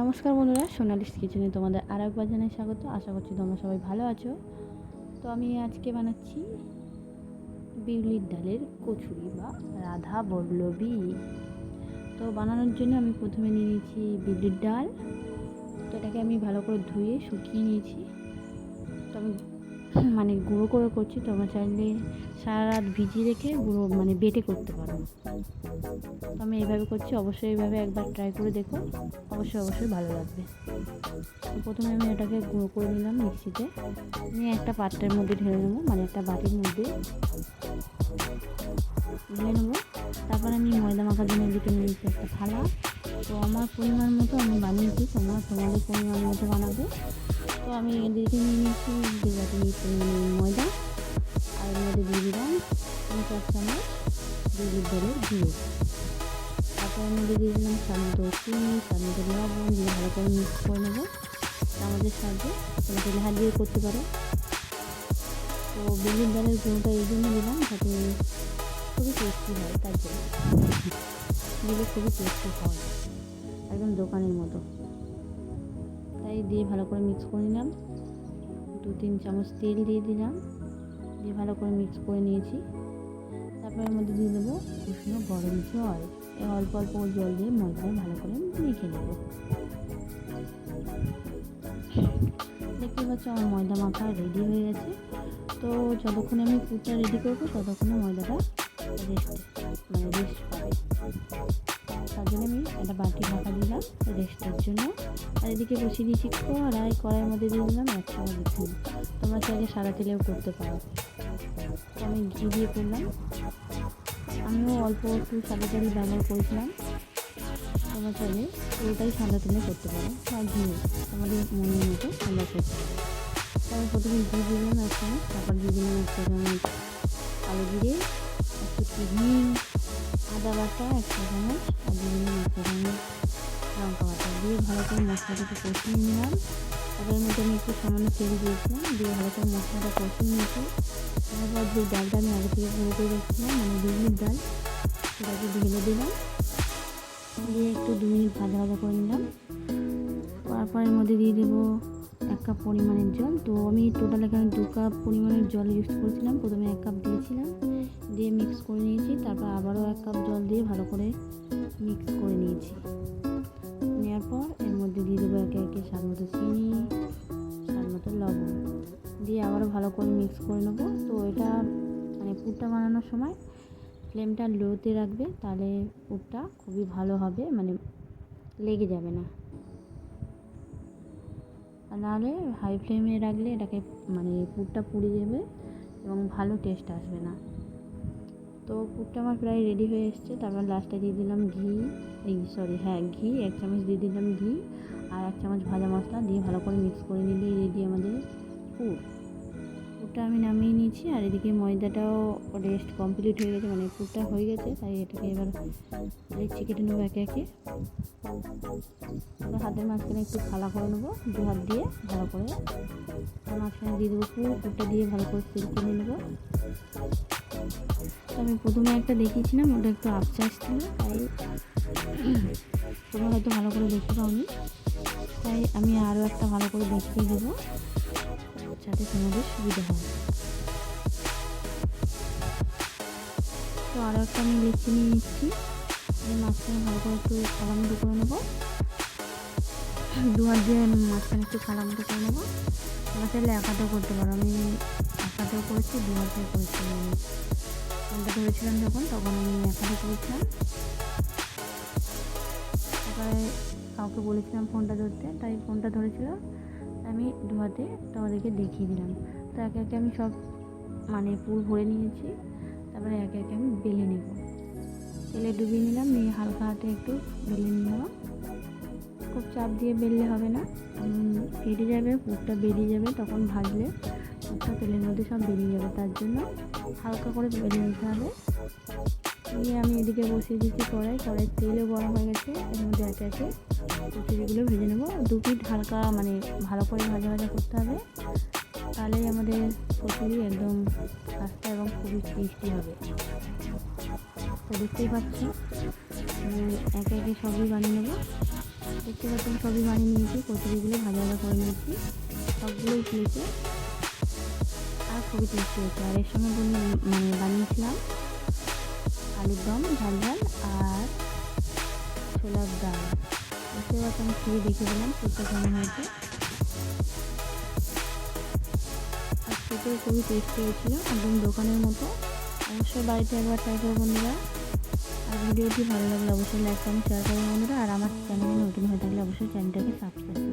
নমস্কার বন্ধুরা, সোনালিস কিচেনে তোমাদের আর একবার জানাই স্বাগত। আশা করছি তোমরা সবাই ভালো আছো। তো আমি আজকে বানাচ্ছি বিউলির ডালের কচুরি বা রাধা বল্লবী। তো বানানোর জন্য আমি প্রথমে নিয়ে নিয়েছি বিউলির ডাল। তো এটাকে আমি ভালো করে ধুয়ে শুকিয়ে নিয়েছি। তো আমি মানে গুঁড়ো করে করছি তোমরা চাইলে সারা রাত ভিজিয়ে রেখে গুঁড়ো মানে বেটে করতে পারো তো আমি এইভাবে করছি, অবশ্যই এইভাবে একবার ট্রাই করে দেখো, অবশ্যই অবশ্যই ভালো লাগবে। তো প্রথমে আমি এটাকে গুঁড়ো করে নিলাম মিক্সিতে, নিয়ে একটা পাত্রের মধ্যে ঢেলে নেব মানে একটা বাটির মধ্যে ঢেলে নেব। তারপর আমি ময়দা মাখার জন্য দিকে নিয়েছি একটা থালা। তো আমার পরিমাণ মতো আমি বানিয়েছি, তোমরা তোমাদের পরিমাণ মতো বানাবে। তো আমি এদিকে নিয়ে নিয়েছি দু বাটি ময়দা আর মধ্যে দিয়ে দিলাম তিন চার চামচ দুধের ডালের গুঁড়ো। তারপর মধ্যে দিয়ে দিলাম স্বাদ মতো চিনি স্বাদ মতো লবণ দিয়ে ভালো করে মিক্স করে নেব। চামচের সাহায্যে তোমরা তেলে হাত দিয়ে করতে পারো। তো বেগুন ডালের গুঁড়োটা এই জন্য দিলাম যাতে খুবই টেস্টি হয় তার জন্য। দিলে খুবই টেস্টি হয়, একদম দোকানের মতো। তাই দিয়ে ভালো করে মিক্স করে নিলাম। দু, তিন চামচ তেল দিয়ে দিলাম। দিয়ে ভালো করে মিক্স করে নিয়েছি। তারপর এর মধ্যে দিয়ে দেবো উষ্ণ গরম জল। এই অল্প অল্প জল দিয়ে ময়দাটা ভালো করে মেখে নেব। দেখতে পাচ্ছ আমার ময়দা মাখা রেডি হয়ে গেছে। তো যতক্ষণে আমি পুরটা রেডি করব, ততক্ষণে ময়দাটা রেস্ট মানে রেস্ট পাবে। তার জন্য আমি একটা বাটি ঢাকা দিলাম রেস্টের জন্য। আর এদিকে বসিয়ে দিয়েছি কড়াই, কড়াইয়ের মধ্যে দিয়ে দিলাম এক চামচ ঘি। তোমরা চাইলে সারা তেলেও করতে পারো। আমি ঘি দিয়ে করলাম। আমিও অল্প একটু সাদা তেল ব্যবহার করেছিলাম। তোমরা চাইলে পুরোটাই সাদা তেলে করতে পারো। বা ঘি তোমাদের মনের মতো তোমরা করতে তারপর প্রথমে ঘি দিয়ে দিলাম এক চামচ, তারপর দিয়ে দিলাম এক কালো জিরে, একটু হিং আদা বাটা এক চা চামচ আর দিয়ে দিলাম লঙ্কা বাটা। দিয়ে ভালো করে মশলাটাকে কষিয়ে নিলাম। তারপর মধ্যে আমি একটু সামান্য তেল দিয়েছিলাম। দিয়ে ভালো করে মশলাটা কষিয়ে নিয়েছি। তারপর যে ডালটা আমি আগে থেকে গুঁড়ো করে রেখেছিলাম মানে বেগুনের ডাল, সেটাকে ঢেলে দিলাম। দিয়ে একটু দু মিনিট ভাজা ভাজা করে নিলাম। তারপর এর মধ্যে দিয়ে দেবো কাপ পরিমাণের জল। তো আমি টোটাল এখানে দু কাপ পরিমাণের জল ইউজ করেছিলাম। প্রথমে এক কাপ দিয়েছিলাম, দিয়ে মিক্স করে নিয়েছি। তারপর আবারও এক কাপ জল দিয়ে ভালো করে মিক্স করে নিয়েছি। নেওয়ার পর এর মধ্যে দিয়ে দেবো একে একে স্বাদ মতো চিনি, স্বাদ মতো লবণ। দিয়ে আবারও ভালো করে মিক্স করে নেব। তো এটা মানে পুরটা বানানোর সময় ফ্লেমটা লোতে রাখবে, তাহলে পুরটা খুবই ভালো হবে মানে লেগে যাবে না। আর নাহলে হাই ফ্লেমে রাখলে এটাকে মানে পুরটা পুড়ে যাবে এবং ভালো টেস্ট আসবে না। তো পুরটা আমার প্রায় রেডি হয়ে এসছে। তারপর লাস্টে দিয়ে দিলাম ঘি। এই সরি হ্যাঁ ঘি, এক চামচ দিয়ে দিলাম ঘি। আর এক চামচ ভাজা মশলা দিয়ে ভালো করে মিক্স করে নিলেই রেডি আমাদের পুর। পুরটা আমি নামিয়ে নিয়েছি আর এদিকে ময়দাটাও রেস্ট কমপ্লিট হয়ে গেছে মানে পুরটা হয়ে গেছে, তাই এটাকে এবার লেচি কেটে নেব একে একে। তারপর হাতের মাঝখানে একটু ফালা করে নেব, দু হাত দিয়ে ভালো করে। মাঝখানে দিয়ে দেবো পুর, পুরটা দিয়ে ভালো করে সিল করে নেব। আমি প্রথমে একটা দেখিয়েছিলাম, ওটা একটু আপচাস ছিল, তাই তোমরা হয়তো ভালো করে দেখতে পাওনি। তাই আমি আরও একটা ভালো করে দেখিয়ে দেবো। যাতে তোমাদের সুবিধা হয় তো আরও একটা আমি লিচি নিয়ে নিচ্ছি। এই মাঝখানে ভালো করে একটু খালামতো করে নেব। দু হাত দিয়ে মাঝখানে একটু খালামতো করে নেব। তোমরা চাইলে একাটাও করতে পারো। আমি একাটাও করেছি দু হাতেও করেছি। আমি ফোনটা ধরেছিলাম যখন, তখন আমি একাটা করেছিলাম। তারপরে কাউকে বলেছিলাম ফোনটা ধরতে, তাই ফোনটা ধরেছিল। আমি হাতে তোমাদেরকে দেখিয়ে দিলাম। তো একে একে আমি সব মানে পুর ভরে নিয়েছি, তারপরে একে একে আমি বেলে নেব। তেলে ডুবিয়ে নিলাম, নিয়ে হালকা হাতে একটু বেলে নিলাম। খুব চাপ দিয়ে বেললে হবে না ফেটে যাবে, পুরটা বেরিয়ে যাবে, তখন ভাজলে পুরটা তেলের মধ্যে সব বেরিয়ে যাবে, তার জন্য হালকা করে বেলে নিতে হবে। নিয়ে আমি এদিকে বসিয়ে দিচ্ছি কড়াই। কড়াই তেলও গরম হয়ে গেছে এর মধ্যে একে একে কচুরিগুলো ভেজে নেব। দু পিঠ হালকা মানে ভালো করে ভাজা ভাজা করতে হবে। তাহলেই আমাদের কচুরি একদম খাস্তা এবং খুবই টেস্টি হবে। তো দেখতেই পাচ্ছি একে একে সবই বানিয়ে নেব। দেখতে পাচ্ছেন সবই বানিয়ে নিয়েছি। কচুরিগুলো ভাজা ভাজা করে নিয়েছি। সবগুলোই খেয়েছে। আর খুবই টেস্টি হয়েছে। আর এর সঙ্গে মানে বানিয়েছিলাম আলুর দম, ঝাল ঝাল আর ছোলার ডাল। বুঝতে পারছি আমি খেয়ে দেখে দিলাম পুরটা কেমন হয়েছে। আর খেতেও খুবই টেস্টি হয়েছিল, একদম দোকানের মতো। অবশ্যই বাড়িতে একবার ট্রাই করো বন্ধুরা। আর ভিডিওটি ভালো লাগলে অবশ্যই লাইক কমেন্ট শেয়ার করবেন বন্ধুরা। আর আমার চ্যানেলে নতুন হয়ে থাকলে অবশ্যই চ্যানেলটাকে সাবস্ক্রাইব